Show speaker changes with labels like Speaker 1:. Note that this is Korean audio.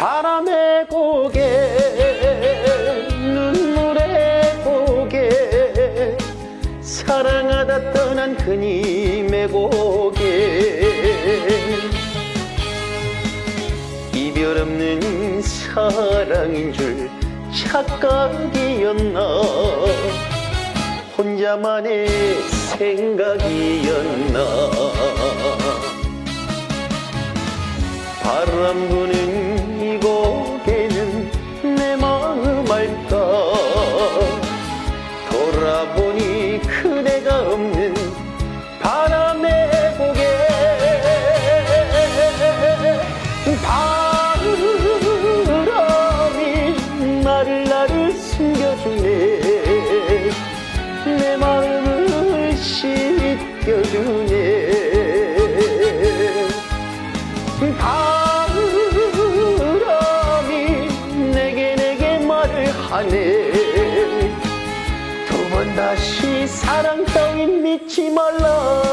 Speaker 1: 바람의 고개 눈물의 고개. 사랑하다 떠난 그님의 고개. 이별 없는 사랑인 줄 착각이었나? 혼자만의 생각이었나? 바람 부는 돌아보니 그대가 없는 바람의 고개. 바람이 나를 나를 숨겨주네. 내 마음을 씻겨주네. 바람이 내게 내게 말을 하네 두번 다시 사랑 따윈 믿지 말라고